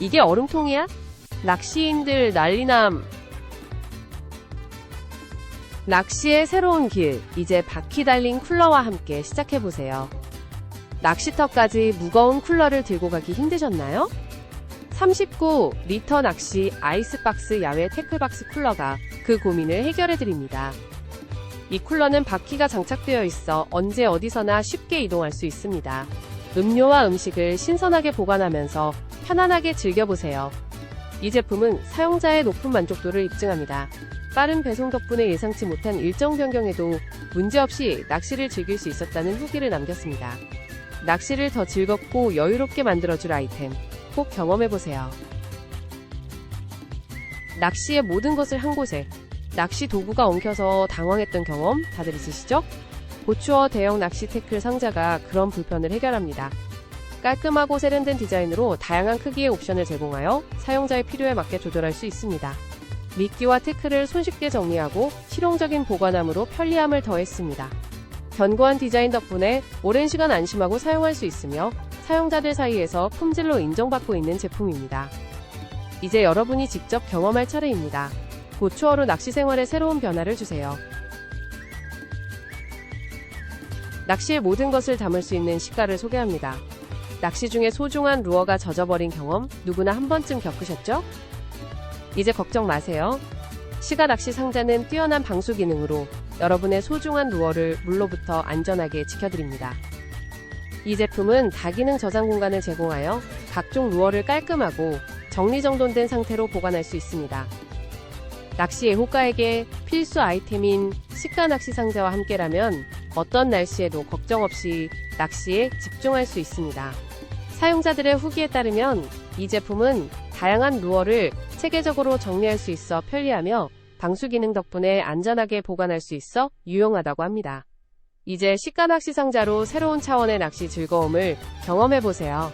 이게 얼음통이야? 낚시인들 난리남. 낚시의 새로운 길, 이제 바퀴 달린 쿨러와 함께 시작해보세요. 낚시터까지 무거운 쿨러를 들고 가기 힘드셨나요? 39 리터 낚시 아이스박스 야외 태클박스 쿨러가 그 고민을 해결해드립니다. 이 쿨러는 바퀴가 장착되어 있어 언제 어디서나 쉽게 이동할 수 있습니다. 음료와 음식을 신선하게 보관하면서 편안하게 즐겨보세요. 이 제품은 사용자의 높은 만족도를 입증합니다. 빠른 배송 덕분에 예상치 못한 일정 변경에도 문제없이 낚시를 즐길 수 있었다는 후기를 남겼습니다. 낚시를 더 즐겁고 여유롭게 만들어줄 아이템 꼭 경험해보세요. 낚시의 모든 것을 한 곳에 낚시 도구가 엉켜서 당황했던 경험 다들 있으시죠? 고추어 대형 낚시 태클 상자가 그런 불편을 해결합니다. 깔끔하고 세련된 디자인으로 다양한 크기의 옵션을 제공하여 사용자의 필요에 맞게 조절할 수 있습니다. 미끼와 태클을 손쉽게 정리하고 실용적인 보관함으로 편리함을 더했습니다. 견고한 디자인 덕분에 오랜 시간 안심하고 사용할 수 있으며 사용자들 사이에서 품질로 인정받고 있는 제품입니다. 이제 여러분이 직접 경험할 차례입니다. 고추어로 낚시 생활에 새로운 변화를 주세요. 낚시의 모든 것을 담을 수 있는 시가를 소개합니다. 낚시 중에 소중한 루어가 젖어버린 경험 누구나 한 번쯤 겪으셨죠? 이제 걱정 마세요. 시가 낚시 상자는 뛰어난 방수 기능으로 여러분의 소중한 루어를 물로부터 안전하게 지켜드립니다. 이 제품은 다기능 저장 공간을 제공하여 각종 루어를 깔끔하고 정리정돈된 상태로 보관할 수 있습니다. 낚시 애호가에게 필수 아이템인 시가 낚시 상자와 함께라면 어떤 날씨에도 걱정 없이 낚시에 집중할 수 있습니다. 사용자들의 후기에 따르면 이 제품은 다양한 루어를 체계적으로 정리할 수 있어 편리하며 방수 기능 덕분에 안전하게 보관할 수 있어 유용하다고 합니다. 이제 시가 낚시 상자로 새로운 차원의 낚시 즐거움을 경험해 보세요.